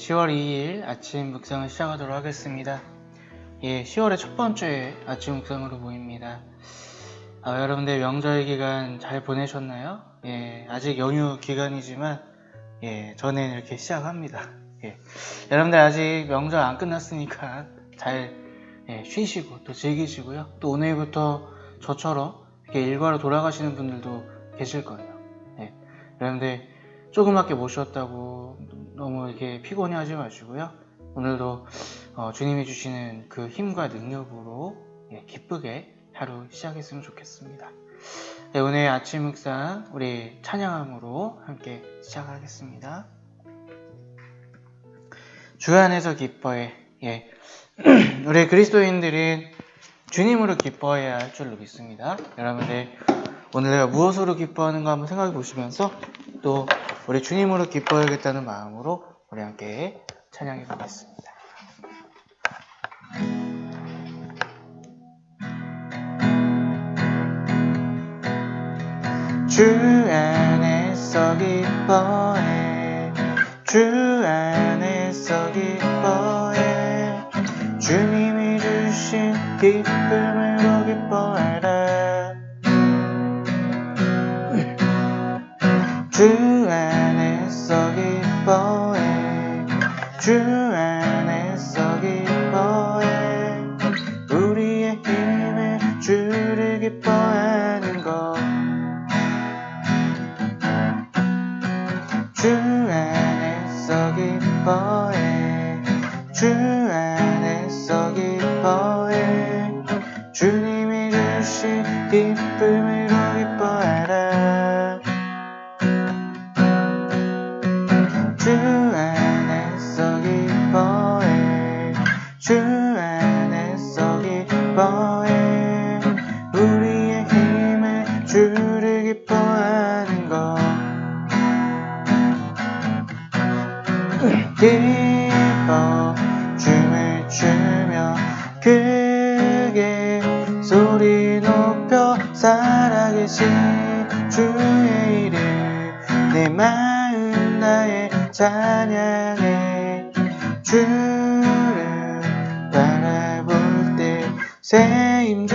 네, 10월 2일 아침 묵상을 시작하도록 하겠습니다. 예, 10월의 첫 번째 아침 묵상으로 모입니다. 아, 여러분들 명절 기간 잘 보내셨나요? 예, 아직 연휴 기간이지만 예, 저는 이렇게 시작합니다. 예, 여러분들 아직 명절 안 끝났으니까 잘 예, 쉬시고 또 즐기시고요. 또 오늘부터 저처럼 이렇게 일과로 돌아가시는 분들도 계실 거예요. 예, 여러분들 못 쉬었다고 너무 이렇게 피곤해 하지 마시고요. 오늘도 어, 주님이 주시는 그 힘과 능력으로 예, 기쁘게 하루 시작했으면 좋겠습니다. 네, 오늘 아침 묵상 우리 찬양함으로 함께 시작하겠습니다. 주 안에서 기뻐해. 예. 우리 그리스도인들은 주님으로 기뻐해야 할 줄로 믿습니다. 여러분들 오늘 내가 무엇으로 기뻐하는가 한번 생각해 보시면서 또 우리 주님으로 기뻐해야겠다는 마음으로 우리 함께 찬양해 보겠습니다. 주 안에서 기뻐해. 주 안에서 기뻐해. 주님이 주신 기쁨으로 기뻐하라 주 안에서 기뻐해 주 때새힘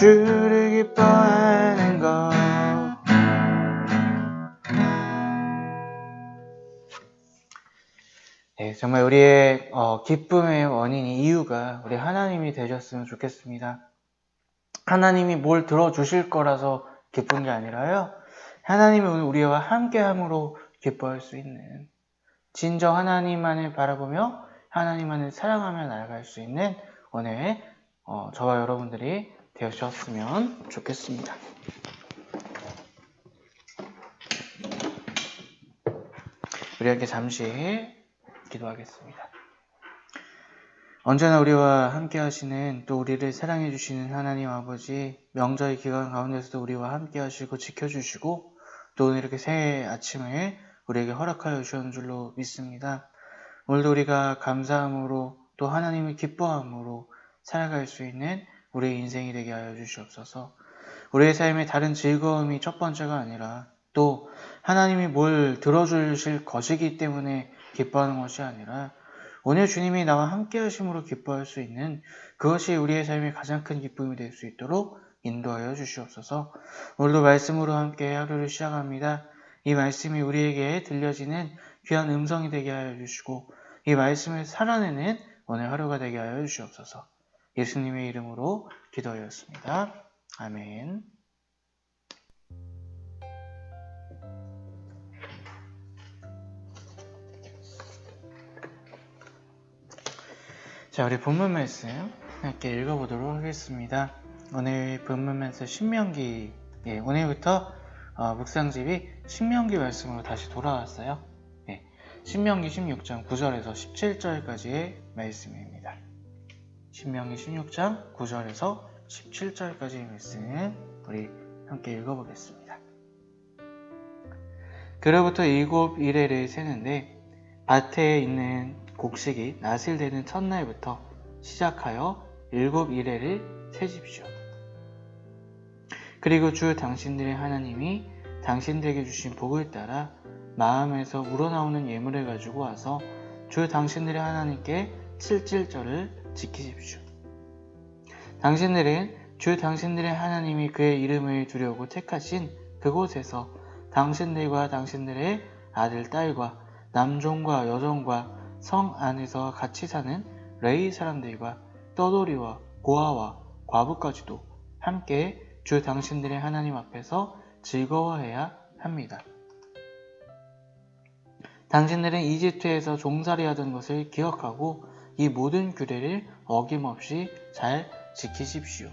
주를 기뻐하는 것 네, 정말 우리의 어, 기쁨의 원인이 이유가 우리 하나님이 되셨으면 좋겠습니다. 하나님이 뭘 들어주실 거라서 기쁜 게 아니라요. 하나님이 오늘 우리와 함께함으로 기뻐할 수 있는 진정 하나님만을 바라보며 하나님만을 사랑하며 나아갈 수 있는 오늘 어, 저와 여러분들이 되셨으면 좋겠습니다. 우리 함께 잠시 기도하겠습니다. 언제나 우리와 함께 하시는 또 우리를 사랑해 주시는 하나님 아버지 명절 기간 가운데서도 우리와 함께 하시고 지켜주시고 또 오늘 이렇게 새해 아침을 우리에게 허락하여 주셨는 줄로 믿습니다. 오늘도 우리가 감사함으로 또 하나님을 기뻐함으로 살아갈 수 있는 우리의 인생이 되게 하여 주시옵소서. 우리의 삶에 다른 즐거움이 첫 번째가 아니라 또 하나님이 뭘 들어주실 것이기 때문에 기뻐하는 것이 아니라 오늘 주님이 나와 함께 하심으로 기뻐할 수 있는 그것이 우리의 삶의 가장 큰 기쁨이 될 수 있도록 인도하여 주시옵소서. 오늘도 말씀으로 함께 하루를 시작합니다. 이 말씀이 우리에게 들려지는 귀한 음성이 되게 하여 주시고 이 말씀을 살아내는 오늘 하루가 되게 하여 주시옵소서. 예수님의 이름으로 기도하였습니다. 아멘. 자, 우리 본문 말씀 함께 읽어보도록 하겠습니다. 오늘 본문 말씀 신명기 예, 오늘부터 어, 묵상집이 신명기 말씀으로 다시 돌아왔어요. 예, 신명기 16장 9절에서 17절까지의 말씀입니다. 신명기 16장 9절에서 17절까지의 말씀 우리 함께 읽어보겠습니다. 그로부터 일곱 이래를 세는데 밭에 있는 곡식이 낫을 되는 첫날부터 시작하여 일곱 이래를 세십시오. 그리고 주 당신들의 하나님이 당신들에게 주신 복을 따라 마음에서 우러나오는 예물을 가지고 와서 주 당신들의 하나님께 칠칠절을 지키십시오. 당신들은 주 당신들의 하나님이 그의 이름을 두려고 택하신 그곳에서 당신들과 당신들의 아들, 딸과 남종과 여종과 성 안에서 같이 사는 레이 사람들과 떠돌이와 고아와 과부까지도 함께 주 당신들의 하나님 앞에서 즐거워해야 합니다. 당신들은 이집트에서 종살이 하던 것을 기억하고 이 모든 규례를 어김없이 잘 지키십시오.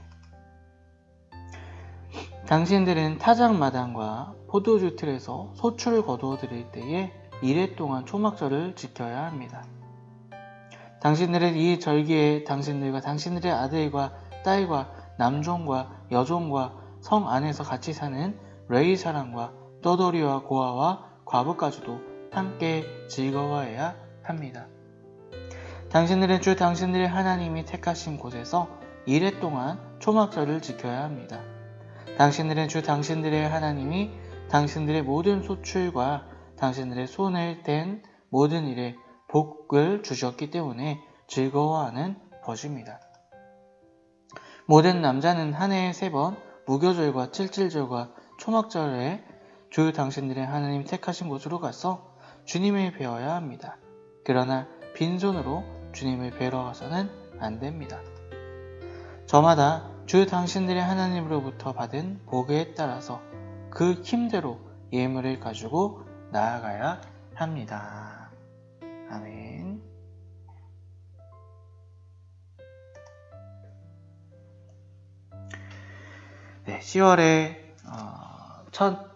당신들은 타작마당과 포도주 틀에서 소출을 거두어 드릴 때에 이래 동안 초막절을 지켜야 합니다. 당신들은 이 절기에 당신들과 당신들의 아들과 딸과 남종과 여종과 성 안에서 같이 사는 레이 사람과 떠돌이와 고아와 과부까지도 함께 즐거워해야 합니다. 당신들은 주 당신들의 하나님이 택하신 곳에서 이래 동안 초막절을 지켜야 합니다. 당신들은 주 당신들의 하나님이 당신들의 모든 소출과 당신들의 손을 댄 모든 일에 복을 주셨기 때문에 즐거워하는 것입니다. 모든 남자는 한 해에 세 번 무교절과 칠칠절과 초막절에 주 당신들의 하나님 택하신 곳으로 가서 주님을 배워야 합니다. 그러나 빈손으로 주님을 뵈러 가서는 안 됩니다. 저마다 주 당신들의 하나님으로부터 받은 복에 따라서 그 힘대로 예물을 가지고 나아가야 합니다. 아멘. 네, 10월의 어, 첫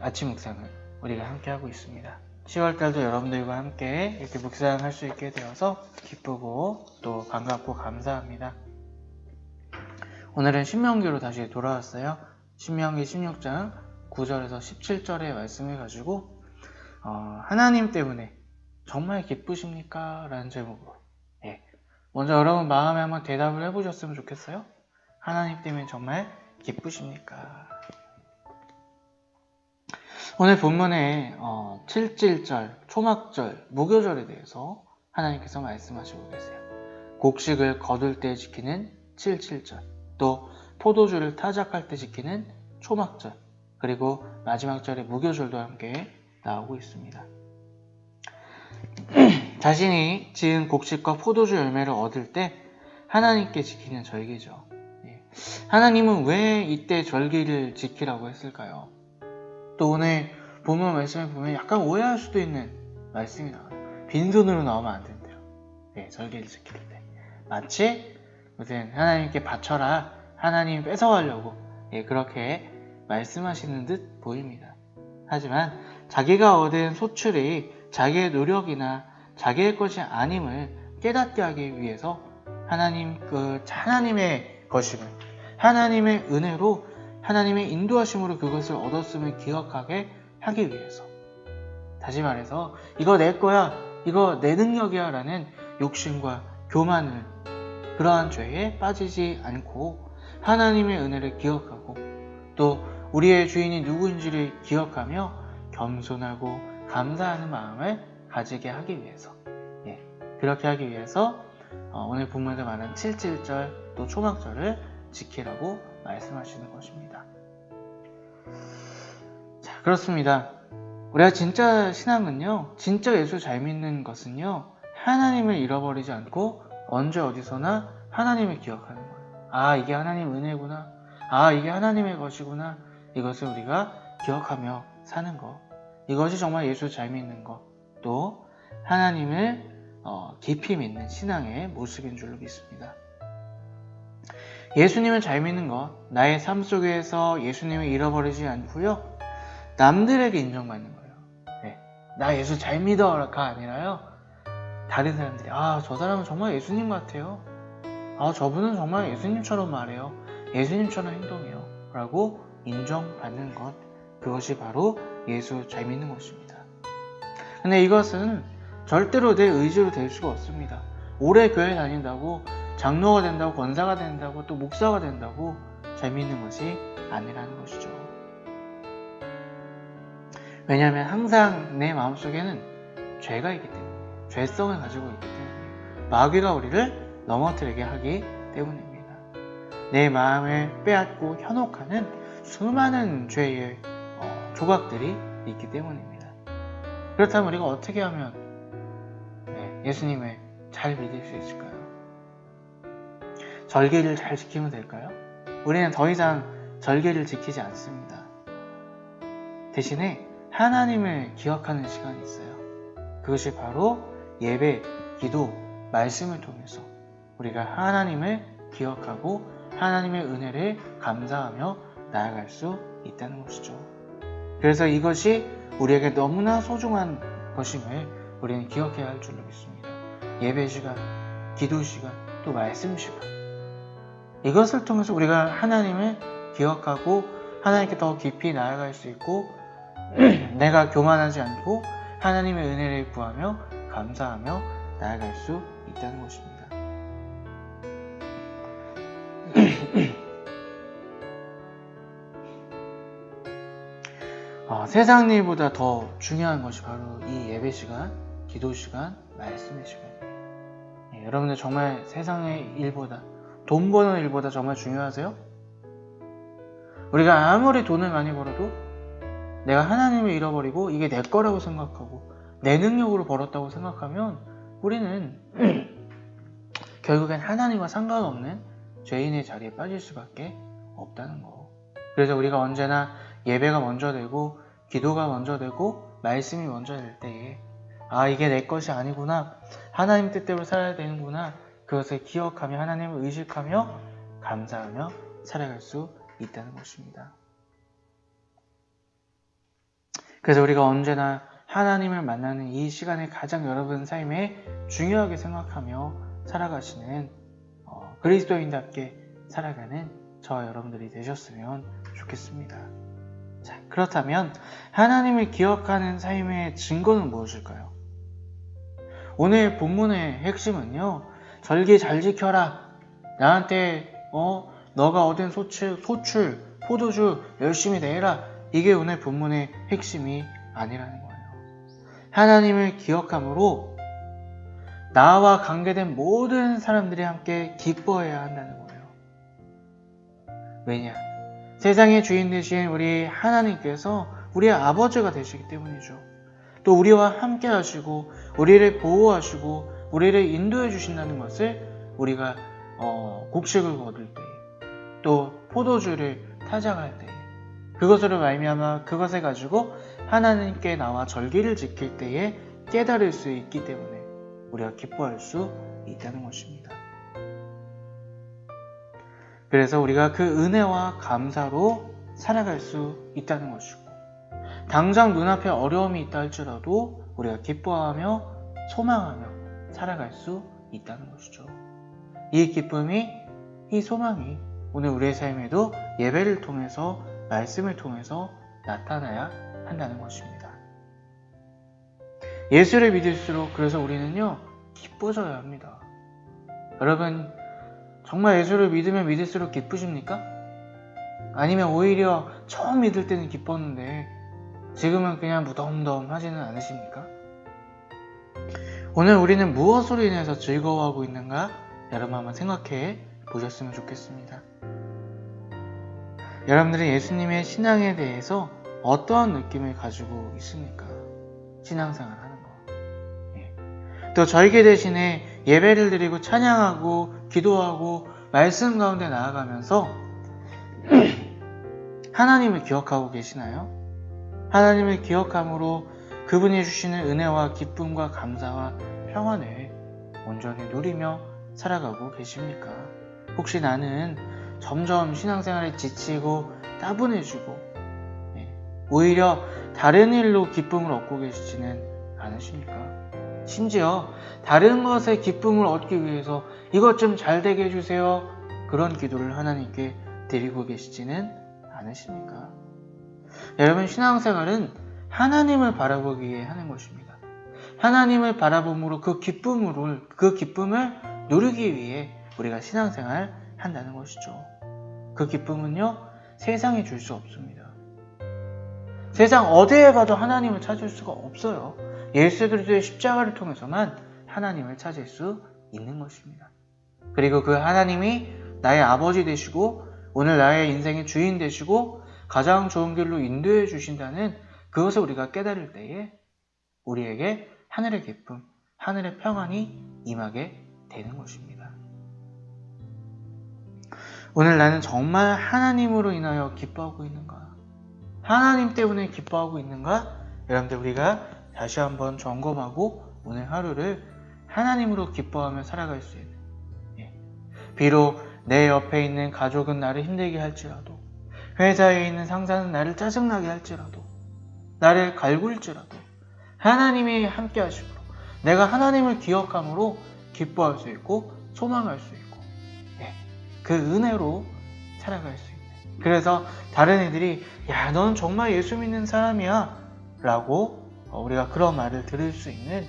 아침 묵상을 우리가 함께 하고 있습니다. 10월 달도 여러분들과 함께 이렇게 묵상할 수 있게 되어서 기쁘고 또 반갑고 감사합니다. 오늘은 신명기로 다시 돌아왔어요. 신명기 16장 9절에서 17절의 말씀을 가지고 어, 하나님 때문에 정말 기쁘십니까? 라는 제목으로 예. 먼저 여러분 마음에 한번 대답을 해보셨으면 좋겠어요. 하나님 때문에 정말 기쁘십니까? 오늘 본문에 어, 7.7절, 초막절, 무교절에 대해서 하나님께서 말씀하시고 계세요. 곡식을 거둘 때 지키는 7.7절, 또 포도주를 타작할 때 지키는 초막절, 그리고 마지막 절에 무교절도 함께 나오고 있습니다. 자신이 지은 곡식과 포도주 열매를 얻을 때 하나님께 지키는 절기죠. 예. 하나님은 왜 이때 절기를 지키라고 했을까요? 또 오늘 본문 말씀을 보면 약간 오해할 수도 있는 말씀이 나와요. 빈손으로 나오면 안 된대요. 네, 절기를 지킬 때. 마치 무슨 하나님께 바쳐라, 하나님 뺏어가려고 예, 그렇게 말씀하시는 듯 보입니다. 하지만 자기가 얻은 소출이 자기의 노력이나 자기의 것이 아님을 깨닫게 하기 위해서 하나님 그 하나님의 것임을 하나님의 은혜로 하나님의 인도하심으로 그것을 얻었음을 기억하게 하기 위해서. 다시 말해서 이거 내 거야 이거 내 능력이야 라는 욕심과 교만을 그러한 죄에 빠지지 않고 하나님의 은혜를 기억하고 또 우리의 주인이 누구인지를 기억하며 겸손하고 감사하는 마음을 가지게 하기 위해서. 예, 그렇게 하기 위해서 어, 오늘 본문에서 말하는 7.7절 또 초막절을 지키라고 말씀하시는 것입니다. 자, 그렇습니다. 우리가 진짜 신앙은요, 진짜 예수 잘 믿는 것은요, 하나님을 잃어버리지 않고 언제 어디서나 하나님을 기억하는 거예요. 아, 이게 하나님 은혜구나. 아, 이게 하나님의 것이구나. 이것을 우리가 기억하며 사는 것. 이것이 정말 예수 잘 믿는 것. 또 하나님을 어, 깊이 믿는 신앙의 모습인 줄로 믿습니다. 예수님을 잘 믿는 것, 나의 삶 속에서 예수님을 잃어버리지 않고요. 남들에게 인정받는 거예요. 네. 나 예수 잘 믿어가 아니라요. 다른 사람들이 아, 저 사람은 정말 예수님 같아요. 아, 저분은 정말 예수님처럼 말해요. 예수님처럼 행동해요. 라고 인정받는 것. 그것이 바로 예수 잘 믿는 것입니다. 근데 이것은 절대로 내 의지로 될 수가 없습니다. 오래 교회 다닌다고 장로가 된다고 권사가 된다고 또 목사가 된다고 잘 믿는 것이 아니라는 것이죠. 왜냐하면 항상 내 마음속에는 죄가 있기 때문에 죄성을 가지고 있기 때문에 마귀가 우리를 넘어뜨리게 하기 때문입니다. 내 마음을 빼앗고 현혹하는 수많은 죄의 어, 조각들이 있기 때문입니다. 그렇다면 우리가 어떻게 하면 네, 예수님을 잘 믿을 수 있을까요? 절개를 잘 지키면 될까요? 우리는 더 이상 절개를 지키지 않습니다. 대신에 하나님을 기억하는 시간이 있어요. 그것이 바로 예배, 기도, 말씀을 통해서 우리가 하나님을 기억하고 하나님의 은혜를 감사하며 나아갈 수 있다는 것이죠. 그래서 이것이 우리에게 너무나 소중한 것임을 우리는 기억해야 할 줄로 믿습니다. 예배 시간, 기도 시간, 또 말씀 시간. 이것을 통해서 우리가 하나님을 기억하고 하나님께 더 깊이 나아갈 수 있고 내가 교만하지 않고 하나님의 은혜를 구하며 감사하며 나아갈 수 있다는 것입니다. 어, 세상 일보다 더 중요한 것이 바로 이 예배 시간, 기도 시간, 말씀의 시간입니다. 예, 여러분들 정말 세상의 일보다 돈 버는 일보다 정말 중요하세요? 우리가 아무리 돈을 많이 벌어도 내가 하나님을 잃어버리고 이게 내 거라고 생각하고 내 능력으로 벌었다고 생각하면 우리는 결국엔 하나님과 상관없는 죄인의 자리에 빠질 수밖에 없다는 거. 그래서 우리가 언제나 예배가 먼저 되고 기도가 먼저 되고 말씀이 먼저 될 때에 아 이게 내 것이 아니구나 하나님 뜻대로 살아야 되는구나 그것을 기억하며 하나님을 의식하며 감사하며 살아갈 수 있다는 것입니다. 그래서 우리가 언제나 하나님을 만나는 이 시간을 가장 여러분 삶에 중요하게 생각하며 살아가시는 어, 그리스도인답게 살아가는 저와 여러분들이 되셨으면 좋겠습니다. 자, 그렇다면 하나님을 기억하는 삶의 증거는 무엇일까요? 오늘 본문의 핵심은요. 절기 잘 지켜라. 나한테 어 너가 얻은 소출, 소출, 포도주 열심히 내라. 이게 오늘 본문의 핵심이 아니라는 거예요. 하나님을 기억함으로 나와 관계된 모든 사람들이 함께 기뻐해야 한다는 거예요. 왜냐? 세상의 주인 되신 우리 하나님께서 우리의 아버지가 되시기 때문이죠. 또 우리와 함께 하시고 우리를 보호하시고 우리를 인도해 주신다는 것을 우리가 어, 곡식을 거둘 때, 또 포도주를 타작할 때, 그것으로 말미암아 그것을 가지고 하나님께 나와 절기를 지킬 때에 깨달을 수 있기 때문에 우리가 기뻐할 수 있다는 것입니다. 그래서 우리가 그 은혜와 감사로 살아갈 수 있다는 것이고, 당장 눈앞에 어려움이 있다 할지라도 우리가 기뻐하며 소망하며 살아갈 수 있다는 것이죠. 이 기쁨이, 이 소망이 오늘 우리의 삶에도 예배를 통해서, 말씀을 통해서 나타나야 한다는 것입니다. 예수를 믿을수록 그래서 우리는요, 기뻐져야 합니다. 여러분, 정말 예수를 믿으면 믿을수록 기쁘십니까? 아니면 오히려 처음 믿을 때는 기뻤는데 지금은 그냥 무덤덤 하지는 않으십니까? 오늘 우리는 무엇으로 인해서 즐거워하고 있는가? 여러분 한번 생각해 보셨으면 좋겠습니다. 여러분들은 예수님의 신앙에 대해서 어떠한 느낌을 가지고 있습니까? 신앙생활 하는 거. 예. 또 절개 대신에 예배를 드리고 찬양하고 기도하고 말씀 가운데 나아가면서 하나님을 기억하고 계시나요? 하나님을 기억함으로 그분이 주시는 은혜와 기쁨과 감사와 평안을 온전히 누리며 살아가고 계십니까? 혹시 나는 점점 신앙생활에 지치고 따분해지고 예, 오히려 다른 일로 기쁨을 얻고 계시지는 않으십니까? 심지어 다른 것에 기쁨을 얻기 위해서 이것 좀 잘 되게 해주세요. 그런 기도를 하나님께 드리고 계시지는 않으십니까? 여러분 신앙생활은 하나님을 바라보기 위해 하는 것입니다. 하나님을 바라봄으로 그 기쁨을 그 기쁨을 누리기 위해 우리가 신앙생활 한다는 것이죠. 그 기쁨은요 세상이 줄 수 없습니다. 세상 어디에 가도 하나님을 찾을 수가 없어요. 예수 그리스도의 십자가를 통해서만 하나님을 찾을 수 있는 것입니다. 그리고 그 하나님이 나의 아버지 되시고 오늘 나의 인생의 주인 되시고 가장 좋은 길로 인도해 주신다는 그것을 우리가 깨달을 때에 우리에게 하늘의 기쁨, 하늘의 평안이 임하게 되는 것입니다. 오늘 나는 정말 하나님으로 인하여 기뻐하고 있는가? 하나님 때문에 기뻐하고 있는가? 여러분들 우리가 다시 한번 점검하고 오늘 하루를 하나님으로 기뻐하며 살아갈 수 있는 예. 비록 내 옆에 있는 가족은 나를 힘들게 할지라도 회사에 있는 상사는 나를 짜증나게 할지라도 나를 갈굴지라도 하나님이 함께 하심으로 내가 하나님을 기억함으로 기뻐할 수 있고 소망할 수 있고 예. 그 은혜로 살아갈 수 있는 그래서 다른 애들이 야넌 정말 예수 믿는 사람이야 라고 우리가 그런 말을 들을 수 있는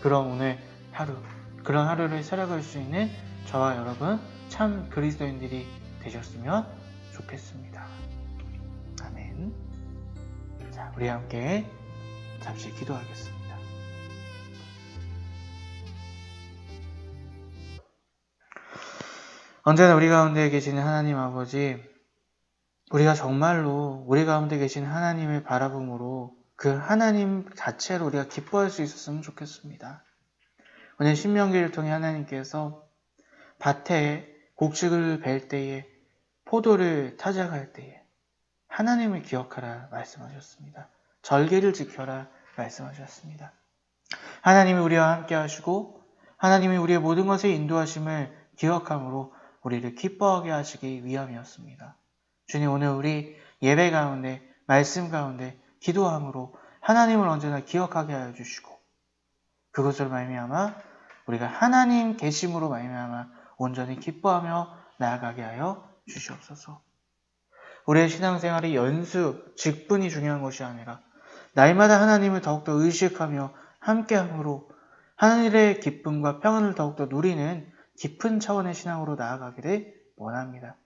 그런 오늘 하루 그런 하루를 살아갈 수 있는 저와 여러분 참 그리스도인들이 되셨으면 좋겠습니다. 우리 함께 잠시 기도하겠습니다. 언제나 우리 가운데 계시는 하나님 아버지, 우리가 정말로 우리 가운데 계신 하나님을 바라봄으로 그 하나님 자체로 우리가 기뻐할 수 있었으면 좋겠습니다. 오늘 신명기를 통해 하나님께서 밭에 곡식을 벨 때에 포도를 타작할 때에 하나님을 기억하라 말씀하셨습니다. 절개를 지켜라 말씀하셨습니다. 하나님이 우리와 함께 하시고 하나님이 우리의 모든 것에 인도하심을 기억함으로 우리를 기뻐하게 하시기 위함이었습니다. 주님 오늘 우리 예배 가운데 말씀 가운데 기도함으로 하나님을 언제나 기억하게 하여 주시고 그것으로 말미암아 우리가 하나님 계심으로 말미암아 온전히 기뻐하며 나아가게 하여 주시옵소서. 우리의 신앙생활이 연수, 직분이 중요한 것이 아니라 날마다 하나님을 더욱더 의식하며 함께함으로 하늘의 기쁨과 평안을 더욱더 누리는 깊은 차원의 신앙으로 나아가기를 원합니다.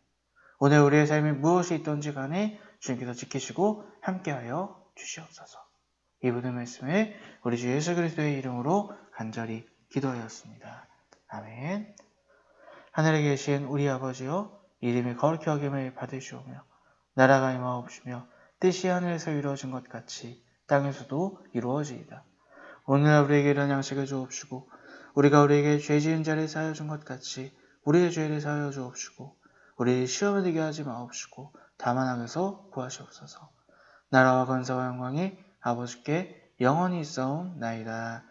오늘 우리의 삶에 무엇이 있던지 간에 주님께서 지키시고 함께하여 주시옵소서. 이 모든 말씀을 우리 주 예수 그리스도의 이름으로 간절히 기도하였습니다. 아멘. 하늘에 계신 우리 아버지여 이름이 거룩히 여김을 받으시오며 나라가 임하옵시며 뜻이 하늘에서 이루어진 것 같이 땅에서도 이루어지이다. 오늘날 우리에게 이런 양식을 주옵시고 우리가 우리에게 죄 지은 자를 사하여 준 것 같이 우리의 죄를 사하여 주옵시고 우리를 시험에 들게 하지 마옵시고 다만 악에서 구하시옵소서. 나라와 건사와 영광이 아버지께 영원히 있사옵나이다.